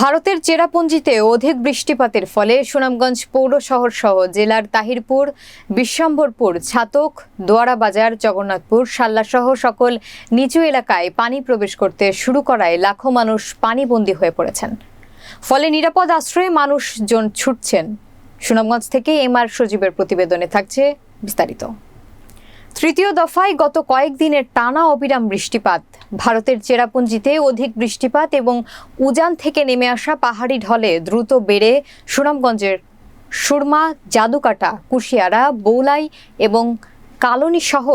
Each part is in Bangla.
ভারতের চেরাপুঞ্জিতে অধিক বৃষ্টিপাতের ফলে সুনামগঞ্জ পৌর শহর সহ জেলার তাহিরপুর, বিশ্বম্ভরপুর, ছাতক দোয়ারা বাজার জগন্নাথপুর, সাল্লা সহ সকল নিচু এলাকায় পানি প্রবেশ করতে শুরু করায় লাখো মানুষ পানিবন্দী হয়ে পড়েছেন। ফলে নিরাপদ আশ্রয়ে মানুষজন ছুটছেন। সুনামগঞ্জ থেকে এম আর সজীবের প্রতিবেদনে থাকছে বিস্তারিত। তৃতীয় দফায় গত কয়েকদিনের টানা অবিরাম বৃষ্টিপাত। ভারতের চেরাপুঞ্জিতে অধিক বৃষ্টিপাত এবং উজান থেকে নেমে আসা পাহাড়ি ঢলে দ্রুত বেড়ে সুনামগঞ্জের সুরমা, জাদুকাটা, কুশিয়ারা, বৌলাই এবং কালনী সহ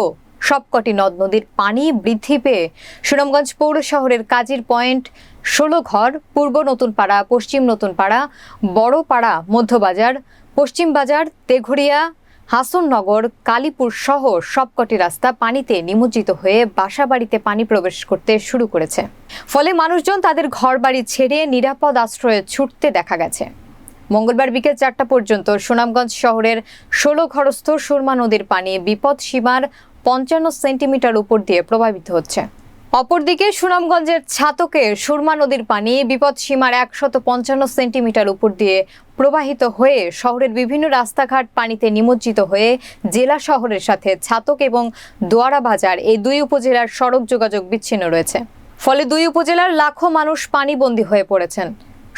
সবকটি নদ নদীর পানি বৃদ্ধি পেয়ে সুনামগঞ্জ পৌর শহরের কাজীর পয়েন্ট ষোলো ঘর, পূর্ব নতুনপাড়া, পশ্চিম নতুনপাড়া, বড়পাড়া, মধ্যবাজার, পশ্চিম বাজার তেঘরিয়া হাসননগর, কালীপুর সহ সবকটি রাস্তা পানিতে নিমজ্জিত হয়ে বাসাবাড়িতে পানি প্রবেশ করতে শুরু করেছে। ফলে মানুষজন তাদের ঘরবাড়ি ছেড়ে নিরাপদ আশ্রয়ে ছুটতে দেখা গেছে। মঙ্গলবার বিকেল চারটা পর্যন্ত সুনামগঞ্জ শহরের ষোলো ঘরস্থ সুরমা নদীর পানি বিপদ সীমার পঞ্চান্ন সেন্টিমিটার উপর দিয়ে প্রভাবিত হচ্ছে। অপরদিকে সুনামগঞ্জের ছাতকে সুরমা নদীর পানি বিপদ সীমার একশত পঞ্চান্ন সেন্টিমিটার উপর দিয়ে প্রবাহিত হয়ে শহরের বিভিন্ন রাস্তাঘাট পানিতে নিমজ্জিত হয়ে জেলা শহরের সাথে ছাতক এবং দোয়ারা বাজার এই দুই উপজেলার সড়ক যোগাযোগ বিচ্ছিন্ন রয়েছে। ফলে দুই উপজেলার লাখো মানুষ পানিবন্দী হয়ে পড়েছেন।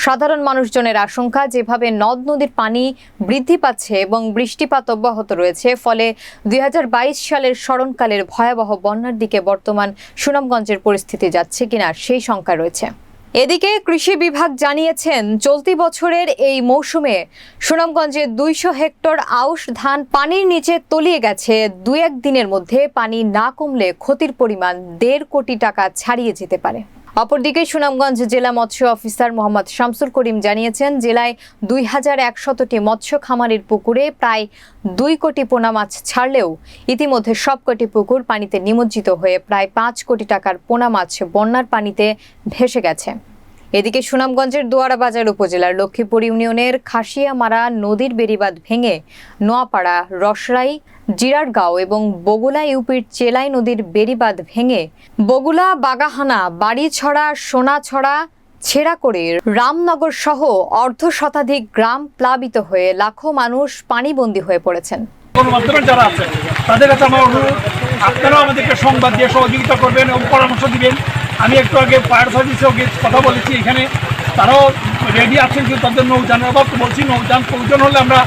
সাধারণ মানুষজনের আশঙ্কা, যেভাবে নদ নদীর পানি বৃদ্ধি পাচ্ছে এবং বৃষ্টিপাত অব্যাহত রয়েছে, ফলে দু হাজার বাইশ সালের স্মরণকালের ভয়াবহ বন্যার দিকে বর্তমান সুনামগঞ্জের পরিস্থিতি যাচ্ছে কিনা সেই শঙ্কা রয়েছে। এদিকে কৃষি বিভাগ জানিয়েছেন, চলতি বছরের এই মৌসুমে সুনামগঞ্জে দুইশো হেক্টর আউশ ধান পানির নিচে তলিয়ে গেছে। দু এক দিনের মধ্যে পানি না কমলে ক্ষতির পরিমাণ দেড় কোটি টাকা ছাড়িয়ে যেতে পারে। অপরদিকে সুনামগঞ্জ জেলা মৎস্য অফিসার মোহাম্মদ শামসুল করিম জানিয়েছেন, জেলায় দুই হাজার একশতটি মৎস্য খামারের পুকুরে প্রায় দুই কোটি পোনা মাছ ছাড়লেও ইতিমধ্যে সবকটি পুকুর পানিতে নিমজ্জিত হয়ে প্রায় পাঁচ কোটি টাকার পোনা মাছ বন্যার পানিতে ভেসে গেছে। এদিকে সুনামগঞ্জের দোয়ারা বাজার উপজেলার লক্ষ্মীপুর ইউনিয়নের খাসিয়ামারা নদীর বেড়িবাঁধ ভেঙে নোয়াপাড়া, রসরাই জিরারগাঁও এবং বগুলা ইউপির চেলাই নদীর বেড়িবাঁধ ভেঙে বগুলা, বাগাহানা, বাড়িছড়া, সোনাছড়া ছেড়া করে রামনগর সহ অর্ধ শতাধিক গ্রাম প্লাবিত হয়ে লাখো মানুষ পানিবন্দী হয়ে পড়েছেন। যারা তাদের কাছে আমার অনুরোধ, আপনারাও আমাদেরকে সংবাদ দিয়ে সহযোগিতা করবেন এবং পরামর্শ দিবেন। আমি একটু আগে ফায়ার সার্ভিসেও কথা বলেছি, এখানে তারাও রেডি আছেন, কিন্তু তাদের নৌযানের অভাব বলছি, নৌযান প্রয়োজন হলে আমরা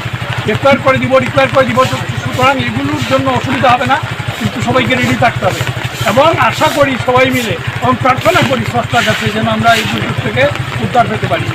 রিকোয়ার করে দিব রিকোয়ার করে দিব সুতরাং এগুলোর জন্য অসুবিধা হবে না, কিন্তু সবাইকে রেডি থাকতে হবে। এবং আশা করি সবাই মিলে, এবং প্রার্থনা করি সস্তার কাছে যেন আমরা এই দুর্যোগ থেকে উদ্ধার পেতে পারি।